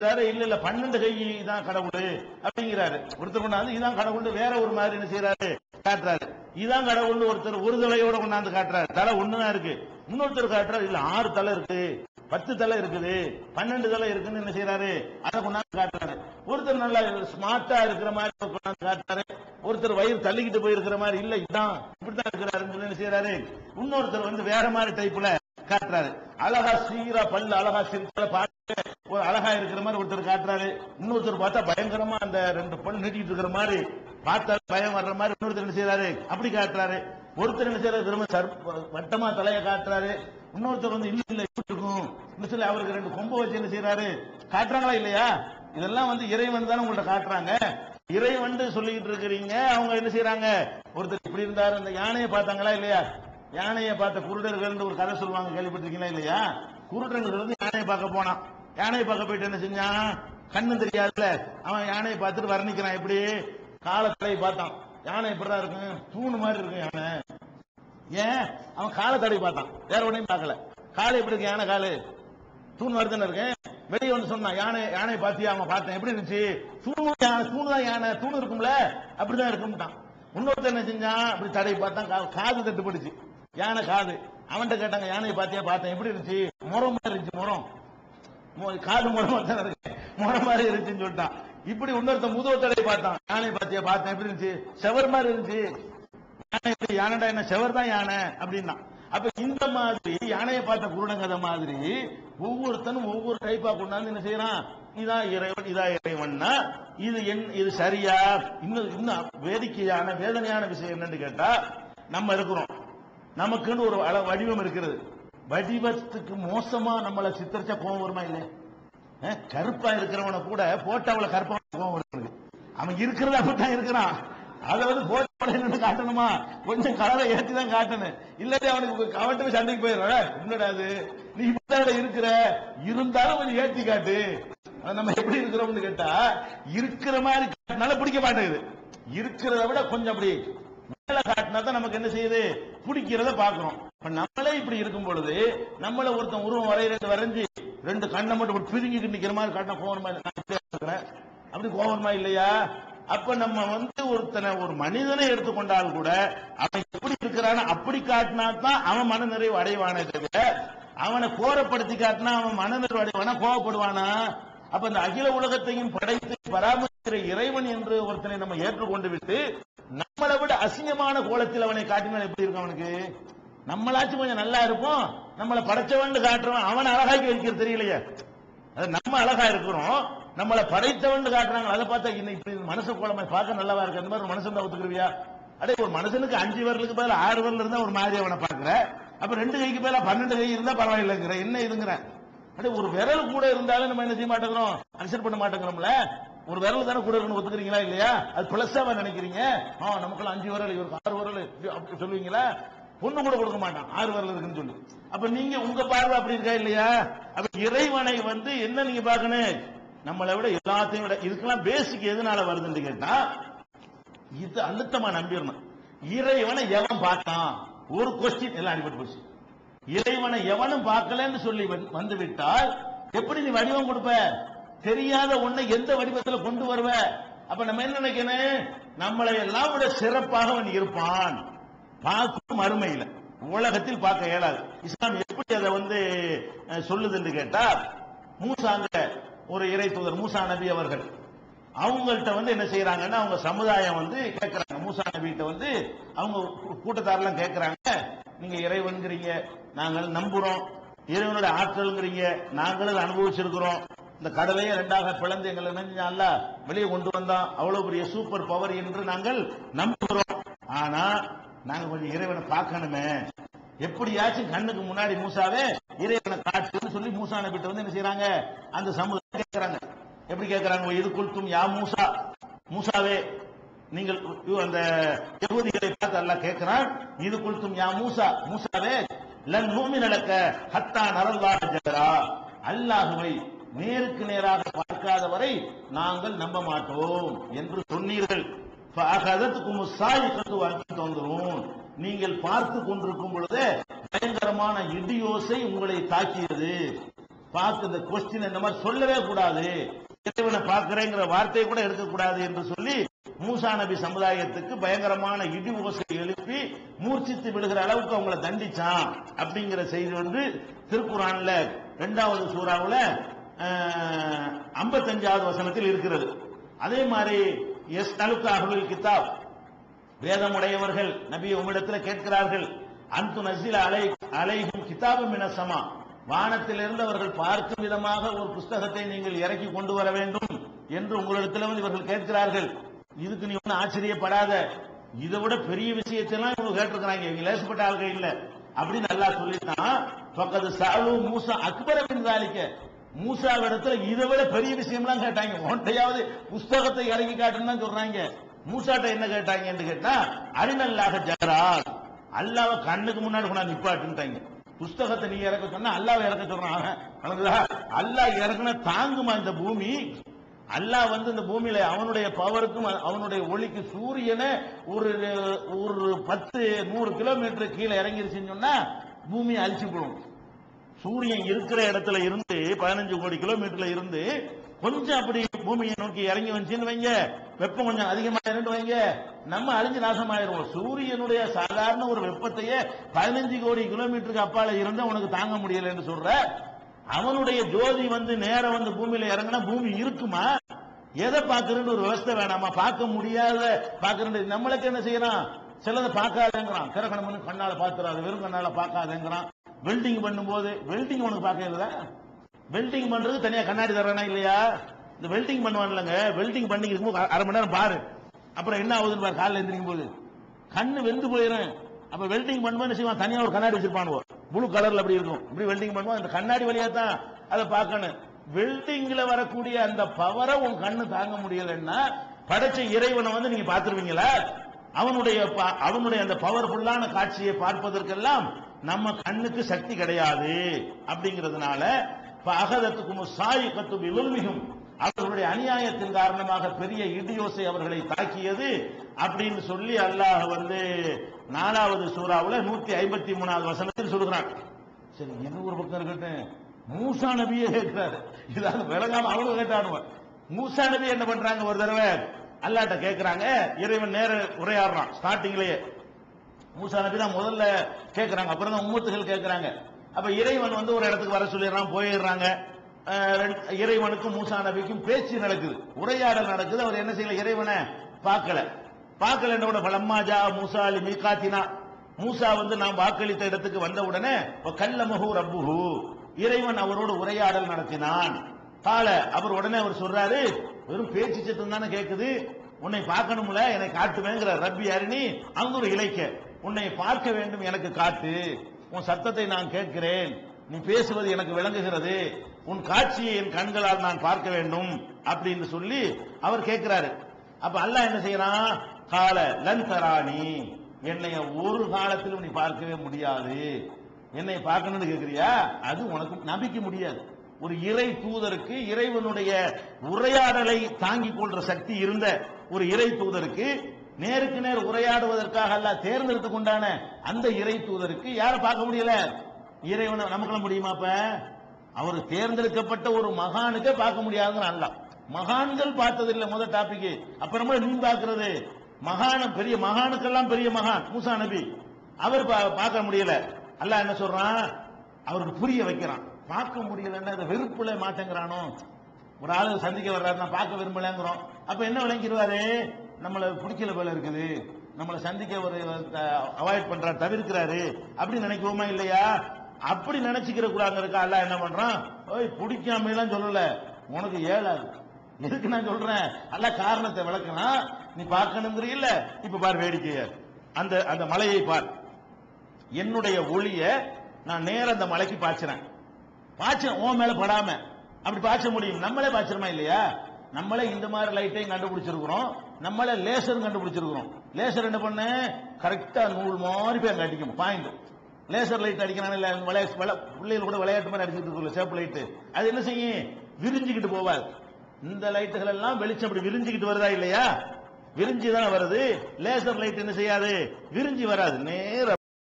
செய்யறாரு இல்ல இல்ல பன்னெண்டு கை தான் கடவுள் அப்படிங்கிறாரு. ஒருத்தர் கொண்டாந்து இதான் கடவுள் வேற ஒரு மாதிரி என்ன செய்யறாரு காட்டுறாரு. இதான் கடவுள் ஒருத்தர் ஒரு தலையோட கொண்டாந்து காட்டுறாரு. தலை ஒண்ணுதான் இருக்கு. இன்னொருத்தர் காட்டுறாரு இல்ல ஆறு தலை இருக்கு. பத்து தலை இருக்குது. பன்னெண்டு தலை இருக்குன்னு என்ன செய்யறாரு அதை கொண்டாந்து காட்டுறாரு. ஒருத்தர் நல்லா ஸ்மார்ட்டா இருக்கிற மாதிரி கொண்டாந்து காட்டுறாரு. ஒருத்தர் வயிறு தள்ளிக்கிட்டு போயிருக்கிற மாதிரி இல்ல இதான் இப்படித்தான் இருக்கிறாருன்னு என்ன செய்யறாரு இன்னொருத்தர் வந்து வேற மாதிரி டைப்ல காட்டுறாரு. அழகா சீரா பல்லு அழகா சிரிச்ச பார்த்து அழகா இருக்கிற மாதிரி ஒருத்தர் காட்டுறாரு. இன்னொருத்தர் பார்த்தா பயங்கரமா அந்த ரெண்டு பொண்ணு நீட்டிட்டு இருக்கிற மாதிரி பார்த்தா பயம் வர்ற மாதிரி இன்னொருத்தர் என்ன செய்யறாரு அப்படி காட்டுறாரு. ஒருத்தர் என்ன செய்யறாரு திரும்ப சர்ப்ப- வட்டமா தலைய காட்டுறாரு. இன்னொருத்தர் வந்து இல்ல இல்ல இப்படி இருக்கும். இன்னும் சொல்லி அவருக்கு ரெண்டு கொம்பு வச்சு என்ன செய்யறாரு காட்டுறாங்களா இல்லையா? இதெல்லாம் வந்து இறைவன் தானே உங்கள்ட்ட காட்டுறாங்க. இறைவன் சொல்லிக்கிட்டு இருக்கிறீங்க. அவங்க என்ன செய்யறாங்க ஒருத்தர் இப்படி இருந்தாரு அந்த யானையை பார்த்தாங்களா இல்லையா? யானையை பார்த்த குருடர்கள் ஒரு கதை சொல்லுவாங்க கேள்விப்பட்டிருக்கீங்களா இல்லையா? குருடர்கள் வந்து யானையை பார்க்க போனான். யானையை பார்க்க போயிட்டு என்ன செஞ்சான்? கண்ணு தெரியாதுல அவன் யானையை பார்த்துட்டு வர்ணிக்கிறான் எப்படி? காலத்தடை பார்த்தான். யானை எப்படிதான் இருக்கும்? தூணு மாதிரி இருக்கும் யானை. ஏன்? அவன் காலை பார்த்தான். வேற உடனே பார்க்கல. காலை எப்படி இருக்கு? யானை காலு. தூண் வருதுன்னு இருக்கேன் வெளியே வந்து சொன்னான் யானை யானை பார்த்தியா? அவன் பார்த்தேன். எப்படி இருந்துச்சு? தூணு யானை தூணு தான் யானை. தூணு இருக்கும்ல? அப்படிதான் இருக்கும்ட்டான். இன்னொருத்தர் என்ன செஞ்சான்? அப்படி தடை பார்த்தான். கா- காது தட்டுப்படுச்சு யானை காது. அவன்கிட்ட கேட்டாங்க யானையை பார்த்தியா? பார்த்தேன். எப்படி இருந்துச்சு? முறம் மாதிரி இருந்துச்சு முறம் காலு காது முறமா இருக்கு முறம் மாதிரி இருந்துச்சுன்னு சொல்லிட்டான். இப்படி இன்னொருத்தன் முதுவ தடவை பார்த்தான். யானை பார்த்தியா பார்த்தேன். எப்படி இருந்துச்சு? செவர் மாதிரி இருந்துச்சு. யானை எப்படி? யானைடா என்ன? செவர் தான் யானை அப்படின்னா. அப்ப இந்த மாதிரி யானையை பார்த்த குருடங்கத மாதிரி ஒவ்வொருத்தனும் ஒவ்வொரு டைப்பா கொண்டாந்து என்ன செய்யறான்? இதான் இறைவன் இதான் இறைவன்னா இது என் இது சரியா? இன்னும் இன்னும் வேடிக்கையான வேதனையான விஷயம் என்னன்னு கேட்டா நம்ம இருக்கிறோம். நமக்குன்னு ஒரு வடிவம் இருக்கிறது. வடிவத்துக்கு மோசமா நம்மளை சித்தரிச்சா கோபம் வருமா இல்லை கருப்பா இருக்கிறவனை கூட போட்டோவுல கருப்பா கோபம் வருது. அவன் இருக்கிறது அப்படித்தான் இருக்கிறான். அதை வந்து போட்டோட காட்டணுமா? கொஞ்சம் கலரை ஏற்றி தான் காட்டணும். இல்லாட்டி அவனுக்கு அவன்கிட்ட சண்டைக்கு போயிடுற. என்னடா அது நீ இப்பதான் இருக்கிற? இருந்தாலும் கொஞ்சம் ஏத்தி காட்டு. அது நம்ம எப்படி இருக்கிறோம்னு கேட்டா இருக்கிற மாதிரி காட்டினால பிடிக்க மாட்டேங்குது. இருக்கிறத விட கொஞ்சம் அப்படி காட்டினா தான் நமக்கு என்ன செய்யுது? பிடிக்கிறத பாக்குறோம் இப்ப நம்மளே இப்படி இருக்கும் பொழுது நம்மள ஒருத்தன் உருவம் வரையிறது வரைஞ்சு ரெண்டு கண்ணை மட்டும் பிரிஞ்சுக்கிட்டு நிக்கிற மாதிரி காட்டினா கோவமா அப்படி கோவமா இல்லையா? அப்ப நம்ம வந்து ஒருத்தனை ஒரு மனிதனை எடுத்துக்கொண்டால் கூட அவன் எப்படி இருக்கிறானோ அப்படி காட்டினா தான் அவன் மன நிறைவு அடைவானே தவிர அவனை கோரப்படுத்தி காட்டினா அவன் மன நிறைவு அடைவானா கோவப்படுவானா? அப்ப இந்த அகில உலகத்தையும் படைத்து பராமரிக்கிற இறைவன் என்று ஒருத்தனை நம்ம ஏற்றுக்கொண்டு விட்டு நம்மளை விட அசிங்கமான கோலத்தில் அவனை காட்டினால் எப்படி இருக்கும் அவனுக்கு? நம்மளாச்சும் கொஞ்சம் நல்லா இருப்போம். நம்மளை படைச்சவன் காட்டுறவன். அவன் அழகாக்கி வைக்கிறது தெரியலையே. அது நம்ம அழகா இருக்கிறோம். நம்மளை படைத்தவன் காட்டுறாங்க. அதை பார்த்தா இன்னைக்கு இப்படி மனசு கோலமா பார்க்க நல்லா இருக்கு? அந்த மாதிரி ஒரு மனுஷன் தான் ஒத்துக்குருவியா? அடே ஒரு மனுஷனுக்கு அஞ்சு வரலுக்கு பதிலா ஆறு வரல இருந்தா ஒரு மாதிரி அவனை பாக்குற அப்ப ரெண்டு கைக்கு பதிலா பன்னெண்டு கை இருந்தா பரவாயில்லைங்கிற. என்ன இதுங்கிற? அடே ஒரு விரல் கூட இருந்தாலும் நம்ம என்ன செய்ய மாட்டேங்கிறோம்? அன்சர் பண்ண மாட்டேங்கிறோம்ல. ஒரு விரல் தானே கூட இருக்குன்னு ஒத்துக்கிறீங்களா இல்லையா? அது பிளஸ்ஸாவா நினைக்கிறீங்க? ஆ நமக்குள்ள அஞ்சு விரல் இவருக்கு ஆறு விரல் அப்படி சொல்லுவீங்களா? பொண்ணு கூட கொடுக்க மாட்டான். ஆறு விரல் இருக்குன்னு சொல்லி. அப்ப நீங்க உங்க பார்வை அப்படி இருக்கா இல்லையா? அப்ப இறைவனை வந்து என்ன நீங்க பாக்கணும் நம்மளை விட எல்லாத்தையும் விட இதுக்கெல்லாம் பேசிக் எதனால வருதுன்னு கேட்டா இது அழுத்தமா நம்பிடணும். இறைவனை எவன் பார்த்தான்? ஒரு கொஸ்டின் எல்லாம் அடிபட்டு போச்சு. இறைவனை எவனும் பார்க்கலன்னு சொல்லி வந்து விட்டால் எப்படி நீ வடிவம் கொடுப்ப? தெரியாத ஒண்ணை எந்த வடிவத்துல கொண்டு வருவ? அப்ப நம்ம என்ன நினைக்கணும்? நம்மளை எல்லாம் விட சிறப்பாக அவன் இருப்பான். பார்க்கும் அருமையில உலகத்தில் பார்க்க இயலாது. இஸ்லாம் எப்படி அதை வந்து சொல்லுது என்று கேட்டா மூசாங்க ஒரு இறை தூதர் மூசா நபி அவர்கள் அவங்கள்ட்ட வந்து என்ன செய்யறாங்கன்னா அவங்க சமுதாயம் வந்து கேட்கறாங்க மூசா நபிகிட்ட வந்து அவங்க கூட்டத்தாரெல்லாம் கேட்கறாங்க நீங்க இறைவன்கிறீங்க நாங்கள் நம்புறோம். இறைவனுடைய ஆற்றல்ங்கிறீங்க நாங்களும் அதை அனுபவிச்சிருக்கிறோம். இந்த கடலையே ரெண்டாக பிளந்து எங்களை நினைஞ்சால வெளியே கொண்டு வந்தான் அவ்வளவு பெரிய சூப்பர் பவர் என்று நாங்கள் நம்புகிறோம். ஆனா நாங்க கொஞ்சம் இறைவனை பார்க்கணுமே. எப்படியாச்சும் கண்ணுக்கு முன்னாடி மூசாவே இறைவனை காட்டுன்னு சொல்லி மூசா நபிட்ட வந்து என்ன செய்யறாங்க அந்த சமூகம் கேட்கறாங்க எப்படி கேட்கறாங்க இது கொளுத்தும் யா மூசா. மூசாவே நீங்கள் அந்த யகூதிகளை பார்த்து அல்லாஹ் கேட்கிறான் இது கொளுத்தும் யா மூசா. மூசாவே லன் நூமின் நடக்க ஹத்தா நரல்லாஹ் ஜரா. அல்லாஹுவை நேருக்கு நேராக பார்க்காத வரை நாங்கள் நம்ப மாட்டோம் என்று சொன்னீர்கள். நீங்கள் பார்த்து கொண்டிருக்கும் பொழுது பயங்கரமான இடியோசை உங்களை தாக்கியது. பார்த்து இந்த கொஸ்டின் இந்த மாதிரி சொல்லவே கூடாது. இறைவனை பார்க்கிறேங்கிற வார்த்தையை கூட எடுக்கக்கூடாது என்று சொல்லி மூசா நபி சமுதாயத்துக்கு பயங்கரமான இடி ஓசை எழுப்பி மூர்ச்சித்து விடுகிற அளவுக்கு அவங்களை தண்டிச்சான். அப்படிங்கிற செய்தி வந்து திருக்குறான்ல இரண்டாவது சூறாவில் ஐம்பத்தஞ்சாவது வசனத்தில் இருக்கிறது. அதே மாதிரி எஸ் தலுக்கு அகலுல் கிதாப் வேதமுடையவர்கள் நபி உம்மிடத்தில் கேட்கிறார்கள் அந்து நசில் அலை அலைகும் கிதாபும் மினசமா வானத்திலிருந்து அவர்கள் பார்க்கும் விதமாக ஒரு புஸ்தகத்தை நீங்கள் இறக்கி கொண்டு வர வேண்டும் என்று உங்களிடத்தில் வந்து இவர்கள் கேட்கிறார்கள். இதுக்கு நீ ஒன்றும் ஆச்சரியப்படாத. இதை விட பெரிய விஷயத்தெல்லாம் இவங்க கேட்டிருக்கிறாங்க. இவங்க லேசப்பட்ட ஆள்கள் இல்லை. அப்படின்னு நல்லா சொல்லிட்டான் பக்கத்து சாலு மூசா அக்பர பின்தாலிக்க மூசாவிடத்துல இதை விட பெரிய விஷயம்லாம் கேட்டாங்க. ஒன்றையாவது புஸ்தகத்தை இறங்கி காட்டுன்னு தான் சொல்றாங்க. மூசாட்ட என்ன கேட்டாங்கன்னு கேட்டா அரிநல்லாக ஜகரால் அல்லாவ கண்ணுக்கு முன்னாடி கொண்டாந்து நிப்பாட்டுட்டாங்க புஸ்தகத்தை நீ இறக்க சொன்னா அல்லாவை இறக்க சொல்றான். அல்லாஹ் இறக்குனா தாங்குமா இந்த பூமி? அல்லாஹ் வந்து இந்த பூமியில அவனுடைய பவருக்கும் அவனுடைய ஒளிக்கு சூரியனை ஒரு ஒரு பத்து நூறு கிலோமீட்டர் கீழே இறங்கிருச்சுன்னு சொன்னா பூமி அழிச்சு போடும் சூரியன் இருக்கிற இடத்துல இருந்து பதினஞ்சு கோடி கிலோமீட்டர்ல இருந்து கொஞ்சம் அப்படி பூமியை நோக்கி இறங்கி வந்துச்சுன்னு வைங்க. வெப்பம் கொஞ்சம் அதிகமாயிருந்து வைங்க. நம்ம அழிஞ்சு நாசமாயிருவோம். சூரியனுடைய சாதாரண ஒரு வெப்பத்தையே பதினஞ்சு கோடி கிலோமீட்டருக்கு அப்பால இருந்து உனக்கு தாங்க முடியல என்று சொல்ற. அவனுடைய ஜோதி வந்து நேரம் வந்து பூமியில இறங்கினா பூமி இருக்குமா? எதை பாக்குறேன்னு ஒரு விவஸ்தை வேணாமா? பார்க்க முடியாத பாக்குறது நம்மளுக்கு என்ன செய்யறான்? சிலதை பார்க்காதேங்கிறான். கிரகணம் கண்ணால பாத்துறாது வெறும் கண்ணால பார்க்காதேங்கிறான். வெல்டிங் பண்ணும்போது வெல்டிங் உனக்கு பார்க்கல வெல்டிங் பண்றது தனியா கண்ணாடி தரானா இல்லையா? இந்த வெல்டிங் பண்ணுவான்லங்க. வெல்டிங் பண்ணி இருக்கும்போது அரை மணி நேரம் பாரு. அப்புறம் என்ன ஆகுதுன்னு பாரு காலைல எந்திரிக்கும் போது கண்ணு வெந்து போயிடும் அப்ப வெல்டிங் பண்ணும்போது செய்வான்? தனியா ஒரு கண்ணாடி வச்சிருப்பானுவோ. ப்ளூ கலர்ல அப்படி இருக்கும். இப்படி வெல்டிங் பண்ணுவோம் அந்த கண்ணாடி வழியா தான் அதை பார்க்கணும். வெல்டிங்ல வரக்கூடிய அந்த பவரை உன் கண்ணு தாங்க முடியலன்னா படைச்ச இறைவனை வந்து நீங்க பார்த்துருவீங்களா? அவனுடைய அவனுடைய அந்த பவர்ஃபுல்லான காட்சியை பார்ப்பதற்கெல்லாம் நம்ம கண்ணுக்கு சக்தி கிடையாது அப்படிங்கிறதுனால அகதத்துக்கும் சாய் கத்து விழுமிகும் அவர்களுடைய அநியாயத்தின் காரணமாக பெரிய இடியோசை அவர்களை தாக்கியது அப்படின்னு சொல்லி அல்லாஹ் வந்து நாலாவது சூறாவில் நூத்தி ஐம்பத்தி மூணாவது வசனத்தில் சொல்கிறான் சரி என்ன ஒரு பக்கம் இருக்கட்டும்? மூசா நபியே கேட்கிறாரு. இதாவது விளங்காம அவனும் கேட்டானுவன் மூசா நபி என்ன பண்றாங்க ஒரு தடவை? அல்லாட்ட கேட்கிறாங்க. இறைவன் நேர உரையாடுறான் ஸ்டார்டிங்லயே மூசா நபி தான் முதல்ல கேட்குறாங்க அப்புறம் தான் உம்மத்துகள் கேட்குறாங்க அப்ப இறைவன் வந்து ஒரு இடத்துக்கு வர சொல்லிடுறான் போயிடுறாங்க. ரெண்டு- இறைவனுக்கும் மூசா நபிக்கும் பேச்சு நடக்குது. உரையாடல் நடக்குது. அவர் என்ன செய்யல? இறைவனை பார்க்கல. பார்க்கல கூட பலம்மாஜா மூசா அலி மீகாத்தினா. மூசா வந்து நாம் வாக்களித்த இடத்துக்கு வந்த உடனே கல்லமஹு ரப்புஹு. இறைவன் அவரோடு உரையாடல் நடத்தினான். கால அவர் உடனே அவர் சொல்றாரு வெறும் பேச்சு சத்தம் தானே கேட்குது உன்னை பார்க்கணும்ல என்னை காட்டுவேங்கிற ரப்பி அருணி அங்க ஒரு இலைக்க உன்னை பார்க்க வேண்டும் எனக்கு காட்டு. உன் சத்தத்தை நான் கேட்கிறேன். நீ பேசுவது எனக்கு விளங்குகிறது. உன் காட்சியை என் கண்களால் நான் பார்க்க வேண்டும் அப்படின்னு சொல்லி அவர் கேட்கிறாரு. அப்ப அல்லாஹ் என்ன செய்யறான்? கால லன் தராணி என்னைய ஒரு காலத்திலும் நீ பார்க்கவே முடியாது. என்னை பார்க்கணும்னு கேட்கிறியா? அது உனக்கு நம்பிக்க முடியாது. ஒரு இறை தூதருக்கு இறைவனுடைய உரையாடலை தாங்கிக் கொள்ற சக்தி இருந்த ஒரு இறை தூதருக்கு நேருக்கு நேர் உரையாடுவதற்காக அல்ல தேர்ந்தெடுத்துக் கொண்டான அந்த இறை தூதருக்கு யாரை பார்க்க முடியல? இறைவனை நமக்கு முடியுமா அப்ப? அவர் தேர்ந்தெடுக்கப்பட்ட ஒரு மகானுக்கே பார்க்க முடியாதுங்கிற அல்ல மகான்கள் பார்த்ததில்லை முதல் டாபிக் அப்புறமா நீ பார்க்கிறது. மகான பெரிய மகானுக்கெல்லாம் பெரிய மகான் மூசா நபி. அவர் பா- பார்க்க முடியல. அல்ல என்ன சொல்றான்? அவருக்கு புரிய வைக்கிறான். பார்க்க முடியலன்னா இந்த வெறுப்புல மாட்டேங்கிறானோ? ஒரு ஆளு சந்திக்க வர்றாரு நான் பார்க்க விரும்பலங்கிறோம். அப்ப என்ன விளங்கிடுவாரு? நம்மளை பிடிக்கல போல இருக்குது. நம்மளை சந்திக்க ஒரு அவாய்ட் பண்றாரு தவிர்க்கிறாரு. அப்படி நினைக்குவோமா இல்லையா? அப்படி நினைச்சுக்கிற கூடாங்க இருக்கா? அல்லாஹ் என்ன பண்றான்? ஓய் பிடிக்காம எல்லாம் சொல்லல. உனக்கு ஏழாது. எதுக்கு நான் சொல்றேன்? அல்ல காரணத்தை விளக்கலாம் நீ பார்க்கணுங்கிற இல்ல இப்ப பார் வேடிக்கைய. அந்த அந்த மலையை பார். என்னுடைய ஒளிய நான் நேர அந்த மலைக்கு பாய்ச்சுறேன். பாய்ச்ச உன் மேல படாம. அப்படி பாய்ச்ச முடியும். நம்மளே பாய்ச்சிருமா இல்லையா? நம்மளே இந்த மாதிரி லைட்டையும் கண்டுபிடிச்சிருக்கிறோம். நம்மளே லேசரும் கண்டுபிடிச்சிருக்கிறோம். லேசர் என்ன பண்ண? கரெக்டா நூல் மாதிரி போய் அங்க அடிக்கும். பாயிண்ட் லேசர் லைட் அடிக்கிறான இல்ல விளையாட்டு பிள்ளைகள் கூட விளையாட்டு மாதிரி அடிச்சுட்டு இருக்குல்ல சேப்பு லைட்டு அது என்ன செய்யும்? விரிஞ்சுக்கிட்டு போவாது. இந்த லைட்டுகள் எல்லாம் வெளிச்சம் அப்படி விரிஞ்சுக்கிட்டு வருதா இல்லையா? விரிஞ்சு தானே வருது. லேசர் லைட் என்ன செய்யாது? விரிஞ்சு வராது. நேரம்